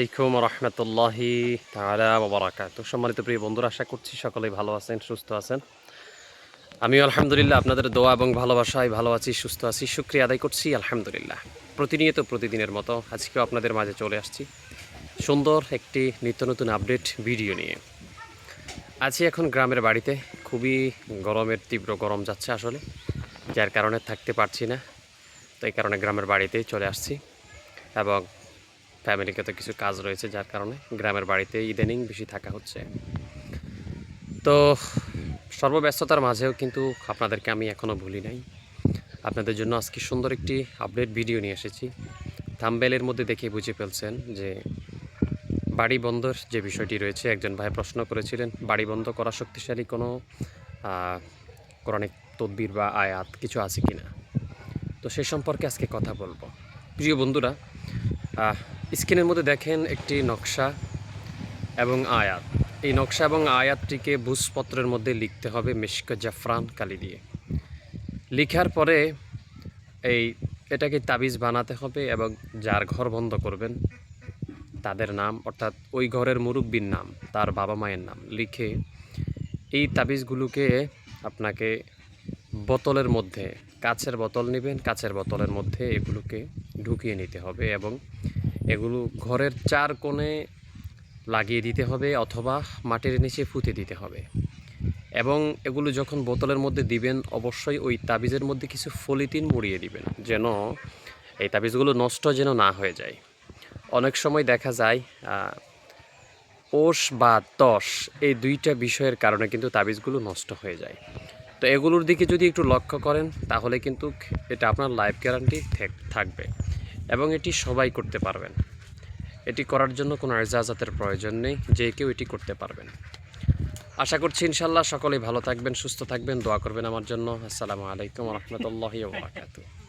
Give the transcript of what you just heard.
আলাইকুম রহমতুল্লাহি তালা বারাকাত সম্মানিত প্রিয় বন্ধুরা, আশা করছি সকলেই ভালো আছেন, সুস্থ আছেন। আমি আলহামদুলিল্লাহ আপনাদের দোয়া এবং ভালোবাসায় ভালো আছি, সুস্থ আছি, শুক্রিয়া আদায় করছি, আলহামদুলিল্লাহ। প্রতিনিয়ত প্রতিদিনের মতো আজকেও আপনাদের মাঝে চলে আসছি সুন্দর একটি নিত্য নতুন আপডেট ভিডিও নিয়ে। আছি এখন গ্রামের বাড়িতে, খুবই গরমের তীব্র গরম যাচ্ছে আসলে, যার কারণে থাকতে পারছি না। তো এই কারণে গ্রামের বাড়িতেই চলে আসছি এবং ফ্যামিলিকে তো কিছু কাজ রয়েছে যার কারণে গ্রামের বাড়িতে ইদানিং বেশি থাকা হচ্ছে। তো সর্বব্যস্ততার মাঝেও কিন্তু আপনাদেরকে আমি এখনও ভুলি নাই। আপনাদের জন্য আজকে সুন্দর একটি আপডেট ভিডিও নিয়ে এসেছি। থাম্বেলের মধ্যে দেখে বুঝে ফেলছেন যে বাড়ি বন্ধর যে বিষয়টি রয়েছে, একজন ভাই প্রশ্ন করেছিলেন, বাড়ি বন্ধ করা শক্তিশালী কোনো কোরআনিক তদ্বির বা আয়াত কিছু আছে কি না তো সে সম্পর্কে আজকে কথা বলব। প্রিয় বন্ধুরা স্ক্রিনের মধ্যে দেখেন একটি নকশা এবং আয়াত। এই নকশা এবং আয়াতটিকে বুঝপত্রের মধ্যে লিখতে হবে মিশক জাফরান কালি দিয়ে। লিখার পরে এই এটাকে তাবিজ বানাতে হবে এবং যার ঘর বন্ধ করবেন, তাদের নাম, অর্থাৎ ওই ঘরের মুরব্বীর নাম, তার বাবা মায়ের নাম লিখে এই তাবিজগুলোকে আপনাকে বোতলের মধ্যে, কাচের বোতল নেবেন, কাচের বোতলের মধ্যে এগুলোকে ঢুকিয়ে নিতে হবে এবং এগুলো ঘরের চার কোণে লাগিয়ে দিতে হবে অথবা মাটির নিচে ফুতে দিতে হবে। এবং এগুলো যখন বোতলের মধ্যে দিবেন, অবশ্যই ওই তাবিজের মধ্যে কিছু ফলিটিন মুড়িয়ে দিবেন, যেন এই তাবিজগুলো নষ্ট যেন না হয়ে যায়। অনেক সময় দেখা যায় ওষ বা তস এই দুইটা বিষয়ের কারণে কিন্তু তাবিজগুলো নষ্ট হয়ে যায়। তো এগুলোর দিকে যদি একটু লক্ষ্য করেন, তাহলে কিন্তু এটা আপনার লাইফ গ্যারান্টি থাকবে। এবং এটি সবাই করতে পারবেন। এটি করার জন্য কোনো এজাজাতের প্রয়োজন নেই, যে কেউ এটি করতে পারবেন। আশা করছি ইনশাল্লাহ সকলেই ভালো থাকবেন, সুস্থ থাকবেন, দোয়া করবেন আমার জন্য। আসসালামু আলাইকুম রহমতুল্লাহ বারাকাতুহ।